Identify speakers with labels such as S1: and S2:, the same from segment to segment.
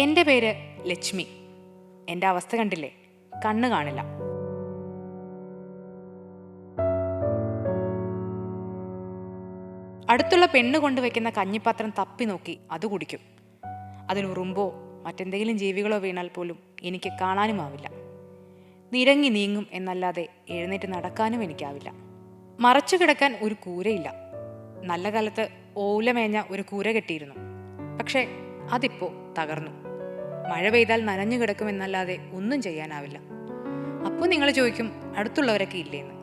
S1: എന്റെ പേര് ലക്ഷ്മി. എന്റെ അവസ്ഥ കണ്ടില്ലേ? കണ്ണ് കാണില്ല. അടുത്തുള്ള പെണ്ണ് കൊണ്ടുവയ്ക്കുന്ന കഞ്ഞിപ്പാത്രം തപ്പി നോക്കി അത് കുടിക്കും. അതിൽ ഉറുമ്പോ മറ്റെന്തെങ്കിലും ജീവികളോ വീണാൽ പോലും എനിക്ക് കാണാനുമാവില്ല നിരങ്ങി നീങ്ങും എന്നല്ലാതെ എഴുന്നേറ്റ് നടക്കാനും എനിക്കാവില്ല. മറച്ചു കിടക്കാൻ ഒരു കൂരയില്ല. നല്ല കാലത്ത് ഓലമേഞ്ഞ ഒരു കൂര കെട്ടിയിരുന്നു. പക്ഷേ അതിപ്പോ തകർന്നു. മഴ പെയ്താൽ നനഞ്ഞു കിടക്കുമെന്നല്ലാതെ ഒന്നും ചെയ്യാനാവില്ല. അപ്പോൾ നിങ്ങൾ ചോദിക്കും അടുത്തുള്ളവരൊക്കെ ഇല്ലേന്ന്?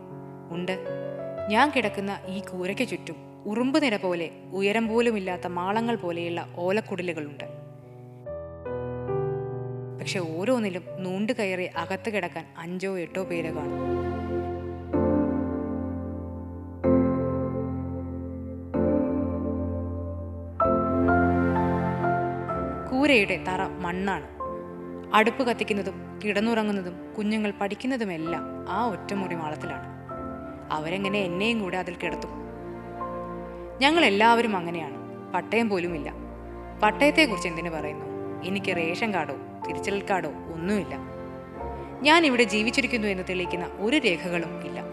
S1: ഉണ്ട്. ഞാൻ കിടക്കുന്ന ഈ കൂരയ്ക്ക് ചുറ്റും ഉറുമ്പ് നിര പോലെ ഉയരം പോലുമില്ലാത്ത മാളങ്ങൾ പോലെയുള്ള ഓലക്കുടലുകളുണ്ട്. പക്ഷെ ഓരോന്നിലും നൂണ്ട് കയറി അകത്ത് കിടക്കാൻ അഞ്ചോ എട്ടോ പേരെ കാണും. കൂരയുടെ തറ മണ്ണാണ്. അടുപ്പ് കത്തിക്കുന്നതും കിടന്നുറങ്ങുന്നതും കുഞ്ഞുങ്ങൾ പഠിക്കുന്നതുമെല്ലാം ആ ഒറ്റമുറി മാളത്തിലാണ്. അവരെങ്ങനെ എന്നെയും കൂടെ അതിൽ കിടത്തും? ഞങ്ങൾ എല്ലാവരും അങ്ങനെയാണ്. പട്ടയം പോലുമില്ല. പട്ടയത്തെക്കുറിച്ച് എന്തിനു പറയുന്നു? എനിക്ക് റേഷൻ കാർഡോ തിരിച്ചൽ കാർഡോ ഒന്നുമില്ല. ഞാൻ ഇവിടെ ജീവിച്ചിരിക്കുന്നു എന്ന് തെളിയിക്കുന്ന ഒരു രേഖകളും ഇല്ല.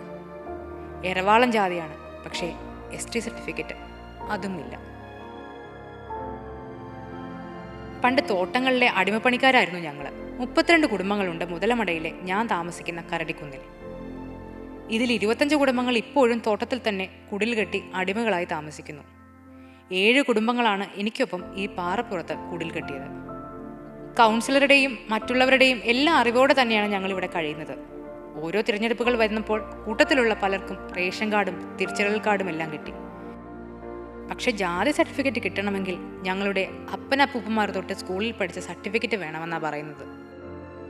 S1: എറവാളം ജാതിയാണ് പക്ഷേ എസ് ടി സർട്ടിഫിക്കറ്റ് അതും പണ്ട് തോട്ടങ്ങളിലെ അടിമപ്പണിക്കാരായിരുന്നു ഞങ്ങൾ മുപ്പത്തിരണ്ട് കുടുംബങ്ങളുണ്ട് മുതലമടയിലെ ഞാൻ താമസിക്കുന്ന കരടിക്കുന്നിൽ. ഇതിൽ ഇരുപത്തഞ്ച് കുടുംബങ്ങൾ ഇപ്പോഴും തോട്ടത്തിൽ തന്നെ കുടിൽ കെട്ടി അടിമകളായി താമസിക്കുന്നു. ഏഴ് കുടുംബങ്ങളാണ് എനിക്കൊപ്പം ഈ പാറപ്പുറത്ത് കുടിൽ കെട്ടിയത്. കൗൺസിലറുടെയും മറ്റുള്ളവരുടെയും എല്ലാ അറിവോടെ തന്നെയാണ് ഞങ്ങൾ ഇവിടെ കഴിയുന്നത്. ഓരോ തിരഞ്ഞെടുപ്പുകൾ വരുന്നപ്പോൾ കൂട്ടത്തിലുള്ള പലർക്കും റേഷൻ കാർഡും തിരിച്ചറിയൽ കാർഡും എല്ലാം കിട്ടി. പക്ഷെ ജാതി സർട്ടിഫിക്കറ്റ് കിട്ടണമെങ്കിൽ ഞങ്ങളുടെ അപ്പനപ്പൂപ്പന്മാർ തൊട്ട് സ്കൂളിൽ പഠിച്ച സർട്ടിഫിക്കറ്റ് വേണമെന്നാണ് പറയുന്നത്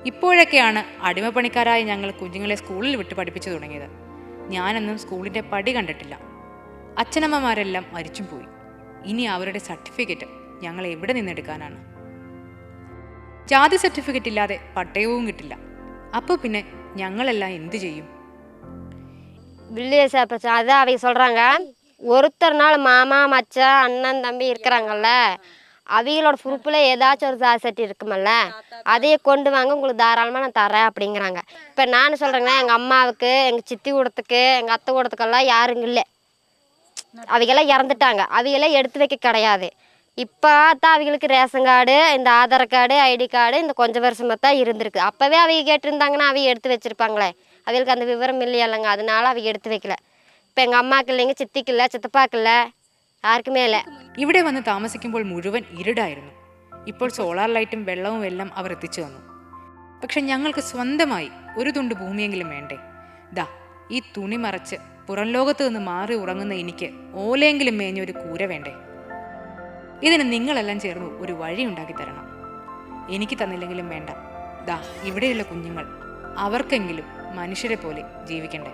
S1: ഇപ്പോഴൊക്കെയാണ് അടിമപ്പണിക്കാരായ ഞങ്ങൾ കുഞ്ഞുങ്ങളെ സ്കൂളിൽ വിട്ട് പഠിപ്പിച്ചു തുടങ്ങിയത് ഞാനൊന്നും സ്കൂളിൻ്റെ പടി കണ്ടിട്ടില്ല അച്ഛനമ്മമാരെല്ലാം മരിച്ചും പോയി ഇനി അവരുടെ സർട്ടിഫിക്കറ്റ് ഞങ്ങൾ എവിടെ നിന്നെടുക്കാനാണ് ജാതി സർട്ടിഫിക്കറ്റ് ഇല്ലാതെ പട്ടയവും കിട്ടില്ല അപ്പോൾ പിന്നെ ഞങ്ങളെല്ലാം എന്തു ചെയ്യും
S2: வில்லேஜ் அப்போ அதான் அவங்க ஒருத்தர் நாள் மாமா மச்சான் அண்ணன் தம்பி இருக்கிறாங்கல்ல அவங்களோட ப்ரூஃபில் ஏதாச்சும் ஒரு சாசட்டி இருக்குமல்ல அதையே கொண்டு வாங்க உங்களுக்கு தாராளமாக நான் தரேன் அப்படிங்கிறாங்க. இப்போ நான் சொல்கிறேங்கன்னா எங்கள் அம்மாவுக்கு எங்கள் சித்தி கூடத்துக்கு எங்கள் அத்தை கூடத்துக்கெல்லாம் யாருங்க இல்லை. அவங்கெல்லாம் இறந்துட்டாங்க. அவங்கெல்லாம் எடுத்து வைக்க கிடையாது. இப்போ தான் அவங்களுக்கு ரேஷன் கார்டு இந்த ஆதார் கார்டு ஐடி கார்டு இந்த கொஞ்சம் வருஷமாக தான் இருந்திருக்கு. அப்போவே அவங்க கேட்டிருந்தாங்கன்னா அவங்க எடுத்து வச்சுருப்பாங்களே. அவங்களுக்கு அந்த விவரம் இல்லையல்லங்க அதனால அவங்க எடுத்து வைக்கல. இப்போ எங்கள் அம்மாவுக்கு இல்லைங்க சித்திக்கு இல்லை சித்தப்பாக்கு இல்லை யாருக்குமே இல்லை
S1: ഇവിടെ വന്ന് താമസിക്കുമ്പോൾ മുഴുവൻ ഇരുടായിരുന്നു ഇപ്പോൾ സോളാർ ലൈറ്റും വെള്ളവും എല്ലാം അവർ എത്തിച്ചു തന്നു പക്ഷെ ഞങ്ങൾക്ക് സ്വന്തമായി ഒരു തുണ്ട് ഭൂമിയെങ്കിലും വേണ്ടേ ദാ ഈ തുണി മറച്ച് പുറം ലോകത്ത് നിന്ന് മാറി ഉറങ്ങുന്ന എനിക്ക് ഓലയെങ്കിലും മേഞ്ഞ ഒരു കൂര വേണ്ടേ ഇതിന് നിങ്ങളെല്ലാം ചേർന്ന് ഒരു വഴി ഉണ്ടാക്കി തരണം എനിക്ക് തന്നില്ലെങ്കിലും വേണ്ട ദാ ഇവിടെയുള്ള കുഞ്ഞുങ്ങൾ അവർക്കെങ്കിലും മനുഷ്യരെ പോലെ ജീവിക്കണ്ടേ